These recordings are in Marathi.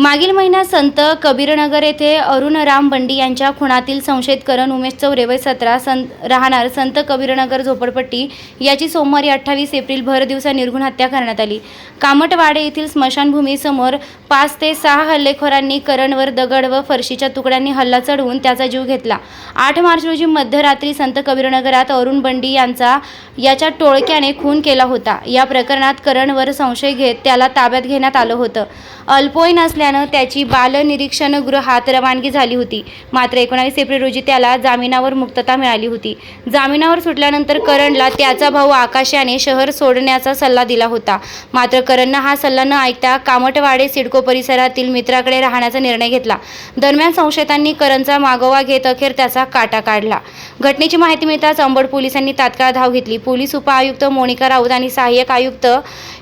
मागील महिन्यात संत कबीरनगर येथे अरुण राम बंडी यांच्या खुणातील संशयित करण उमेश चौरे वय सतरा संत राहणार संत कबीरनगर झोपडपट्टी याची सोमवारी अठ्ठावीस एप्रिल भर दिवसा निर्घुण हत्या करण्यात आली. कामटवाडे येथील स्मशानभूमीसमोर पाच ते सहा हल्लेखोरांनी करणवर दगड व फरशीच्या तुकड्यांनी हल्ला चढवून त्याचा जीव घेतला. आठ मार्च रोजी मध्यरात्री संत कबीरनगरात अरुण बंडी यांचा याच्या टोळक्याने खून केला होता. या प्रकरणात करणवर संशय घेत त्याला ताब्यात घेण्यात आलं होतं. अल्पोईन असल्या असल्यानं त्याची बालनिरीक्षण गृहात रवानगी झाली होती. मात्र एकोणावीस एप्रिल रोजी त्याला जामिनावर मुक्तता मिळाली होती. जामिनावर सुटल्यानंतर करणला त्याचा भाऊ आकाश याने शहर सोडण्याचा सल्ला दिला होता. मात्र करणनं हा सल्ला न ऐकता कामटवाडे सिडको परिसरातील मित्राकडे राहण्याचा निर्णय घेतला. दरम्यान संशयितांनी करणचा मागोवा घेत अखेर त्याचा काटा काढला. घटनेची माहिती मिळताच अंबड पोलिसांनी तात्काळ धाव घेतली. पोलीस उपआयुक्त मोनिका राऊत आणि सहाय्यक आयुक्त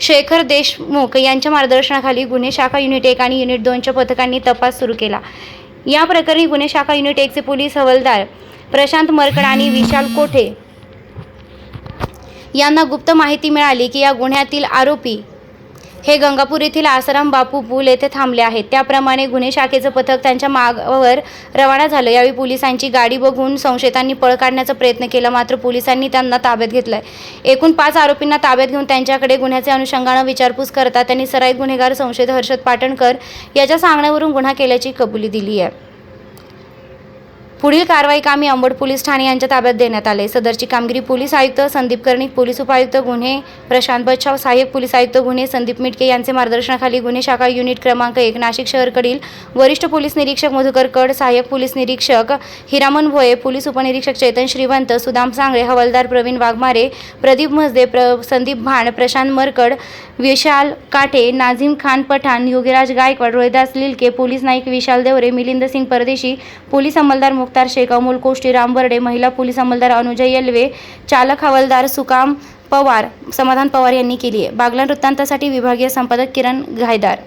शेखर देशमुख यांच्या मार्गदर्शनाखाली गुन्हे शाखा युनिट एक आणि युनिट दोनच्या पथकांनी तपास सुरू केला. या प्रकरणी गुन्हे शाखा युनिट एकचे पोलीस हवालदार प्रशांत मरकड आणि विशाल कोठे यांना गुप्त माहिती मिळाली की या गुन्ह्यातील आरोपी हे गंगापूर येथील आसाराम बापू पूल येथे थांबले आहेत. त्याप्रमाणे गुन्हे शाखेचं पथक त्यांच्या मागावर रवाना झालं. यावेळी पोलिसांची गाडी बघून संशयितांनी पळ काढण्याचा प्रयत्न केला. मात्र पोलिसांनी त्यांना ताब्यात घेतलाय. एकूण पाच आरोपींना ताब्यात घेऊन त्यांच्याकडे गुन्ह्याचे अनुषंगानं विचारपूस करता त्यांनी सराईत गुन्हेगार संशयित हर्षद पाटणकर याच्या सांगण्यावरून गुन्हा केल्याची कबुली दिली आहे. पुढील कारवाई कामी अंबड पोलीस ठाणे यांच्या ताब्यात देण्यात आले. सदरची कामगिरी पोलीस आयुक्त संदीप कर्णिक पोलीस उपायुक्त गुन्हे प्रशांत बच्छाव सहाय्यक पोलीस आयुक्त गुन्हे संदीप मिटके यांचे मार्गदर्शनाखाली गुन्हे शाखा युनिट क्रमांक एक नाशिक शहरकडील वरिष्ठ पोलीस निरीक्षक मधुकर कड सहाय्यक पोलीस निरीक्षक हिरामन भोये पोलीस उपनिरीक्षक चेतन श्रीवंत सुदाम सांगळे हवालदार प्रवीण वाघमारे प्रदीप म्हसदे प्र संदीप भाण प्रशांत मरकड विशाल काठे नाझीम खान पठाण योगीराज गायकवाड रोहिदास लिलके पोलीस नाईक विशाल देवरे मिलिंद सिंग परदेशी पोलीस अंमलदार सत्तार शेख अमोल कोष्टी राम बर्डे महिला पोलीस अंमलदार अनुजय येल्वे चालक हवालदार सुकाम पवार समाधान पवार यांनी केली आहे. बागलान वृत्तांतासाठी विभागीय संपादक किरण घायदार.